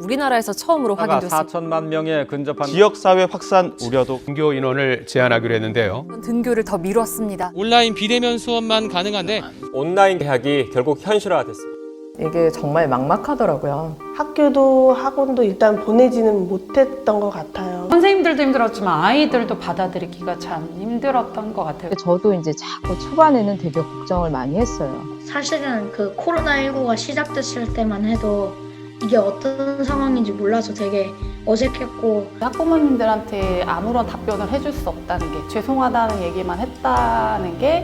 우리나라에서 처음으로 가 확인됐습니다. 4천만 명에 근접한 지역 사회 확산 우려도 등교 인원을 제한하기로 했는데요. 등교를 더 미뤘습니다. 온라인 비대면 수업만 가능한데 온라인 개학이 결국 현실화됐습니다. 이게 정말 막막하더라고요. 학교도 학원도 일단 보내지는 못했던 것 같아요. 선생님들도 힘들었지만 아이들도 받아들이기가 참 힘들었던 것 같아요. 저도 이제 자꾸 초반에는 되게 걱정을 많이 했어요. 사실은 그 코로나19가 시작됐을 때만 해도 이게 어떤 상황인지 몰라서 되게 어색했고. 학부모님들한테 아무런 답변을 해줄 수 없다는 게 죄송하다는 얘기만 했다는 게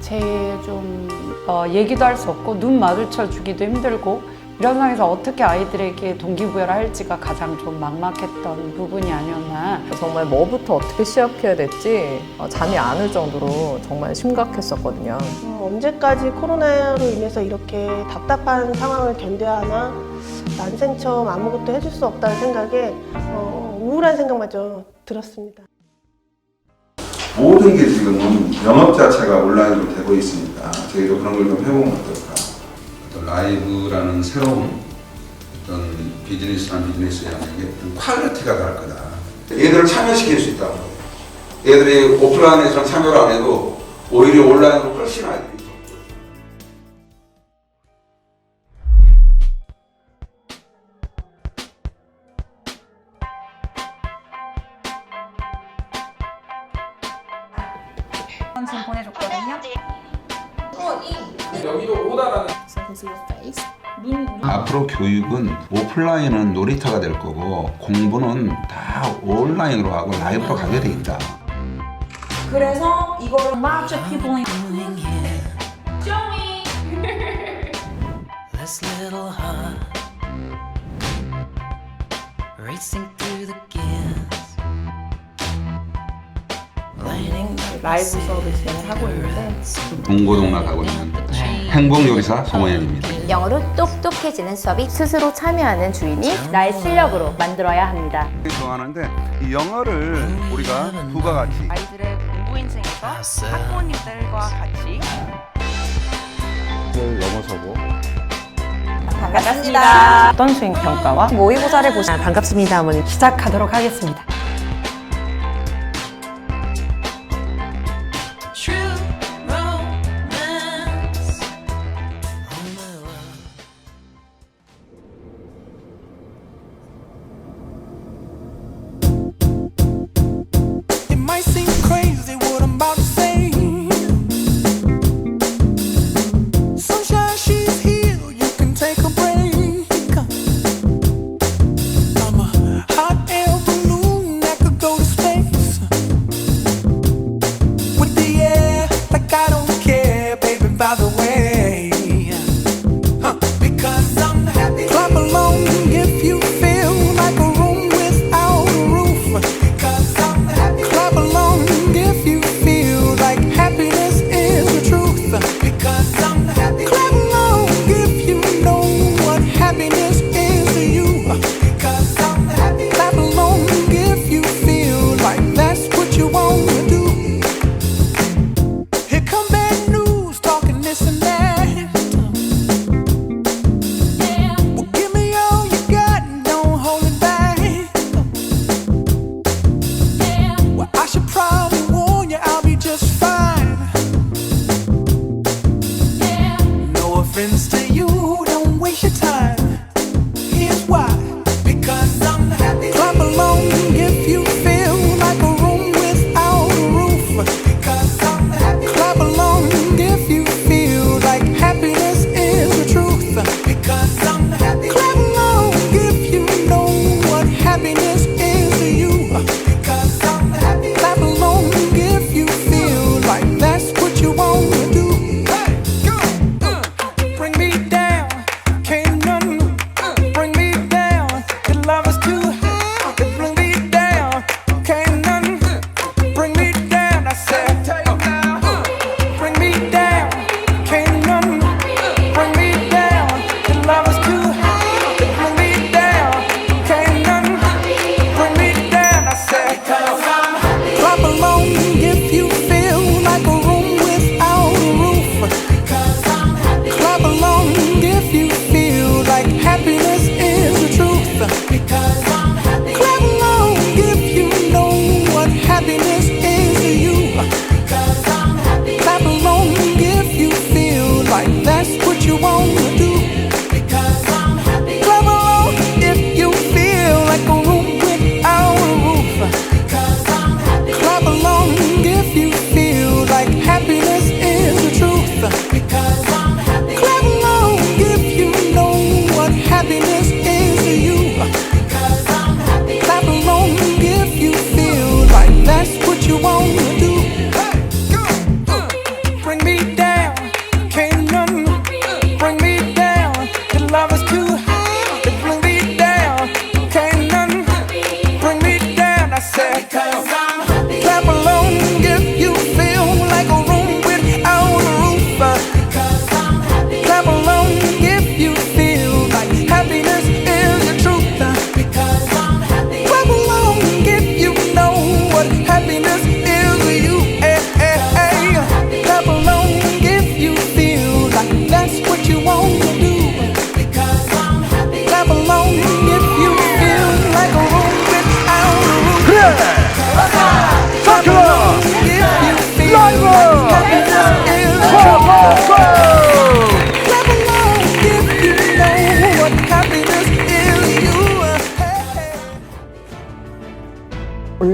제일 좀 어, 얘기도 할 수 없고 눈 마주쳐 주기도 힘들고 이런 상황에서 어떻게 아이들에게 동기부여를 할지가 가장 좀 막막했던 부분이 아니었나 정말 뭐부터 어떻게 시작해야 될지 어, 잠이 안 올 정도로 정말 심각했었거든요. 음, 언제까지 코로나로 인해서 이렇게 답답한 상황을 견뎌야 하나 난생 처음 아무것도 해줄 수 없다는 생각에 어, 우울한 생각마저 들었습니다. 모든 게 지금은 영업 자체가 온라인으로 되고 있으니까 저희도 그런 걸 좀 해보면 어떨까. 라이브라는 새로운 어떤 비즈니스란 비즈니스라는 게 퀄리티가 다를 거다. 얘들을 참여시킬 수 있다고. 얘들이 오프라인에서 참여를 안 해도 오히려 온라인으로 훨씬 아이들이 더 지금 보내줬거든요. 앞으로 교육은 오프라인은 놀이터가 될 거고 공부는 다 온라인으로 하고 라이브로 가게 돼 있다. 그래서 이거를 This little heart racing 라이브 수업을 진행하고 있는데 동고동락 하고 있는 행복요리사 송원현입니다. 영어로 똑똑해지는 수업이 스스로 참여하는 주인이 나의 실력으로 만들어야 합니다. 좋아하는데 이 영어를 우리가 부가 같이 아이들의 공부 인생에서 학부모님들과 같이 넘어서고 반갑습니다. 어떤 수행 평가와 모의고사를 보시 반갑습니다, 어머니. 시작하도록 하겠습니다.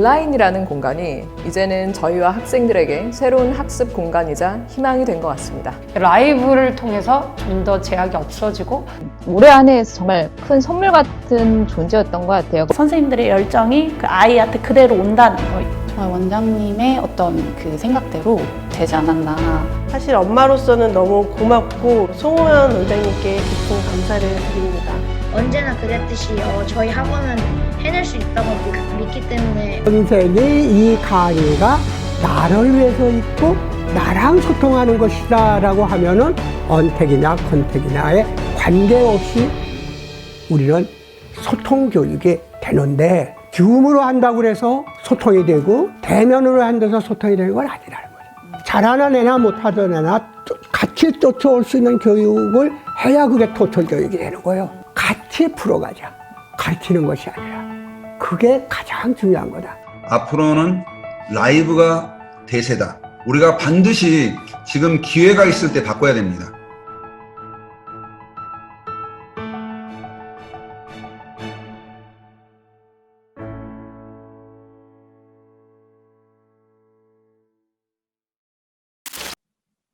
온라인이라는 공간이 이제는 저희와 학생들에게 새로운 학습 공간이자 희망이 된 것 같습니다. 라이브를 통해서 좀 더 제약이 없어지고 올해 한해 정말 큰 선물 같은 존재였던 것 같아요. 선생님들의 열정이 그 아이한테 그대로 온다는 거 정말 원장님의 어떤 그 생각대로 되지 않았나 사실 엄마로서는 너무 고맙고 송호연 원장님께 깊은 감사를 드립니다. 언제나 그랬듯이 어, 저희 학원은 해낼 수 있다고 믿- 믿기 때문에 선생이 이 강의가 나를 위해서 있고 나랑 소통하는 것이다 라고 하면은 언택이나 컨택이나에 관계없이 우리는 소통 교육이 되는데 줌으로 한다고 해서 소통이 되고 대면으로 한다고 해서 소통이 되는 건 아니라는 거죠. 잘하는 애나 못하던 애나 또 같이 쫓아올 수 있는 교육을 해야 그게 토털 교육이 되는 거예요. 같이 풀어가자. 가르치는 것이 아니라. 그게 가장 중요한 거다. 앞으로는 라이브가 대세다. 우리가 반드시 지금 기회가 있을 때 바꿔야 됩니다.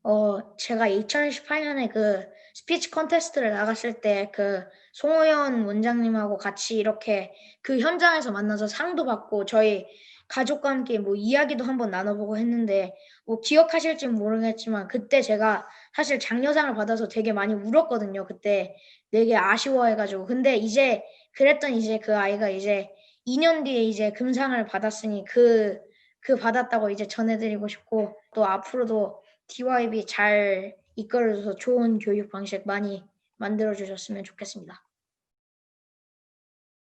어, 제가 2018년에 그 스피치 컨테스트를 나갔을 때 그 송호연 원장님하고 같이 이렇게 그 현장에서 만나서 상도 받고 저희 가족과 함께 뭐 이야기도 한번 나눠보고 했는데 뭐 기억하실지 모르겠지만 그때 제가 사실 장려상을 받아서 되게 많이 울었거든요. 그때 되게 아쉬워해가지고. 근데 이제 그랬던 이제 그 아이가 이제 2년 뒤에 이제 금상을 받았으니 그, 그 받았다고 이제 전해드리고 싶고 또 앞으로도 DYB 잘 이끌어줘서 좋은 교육 방식 많이 만들어 주셨으면 좋겠습니다.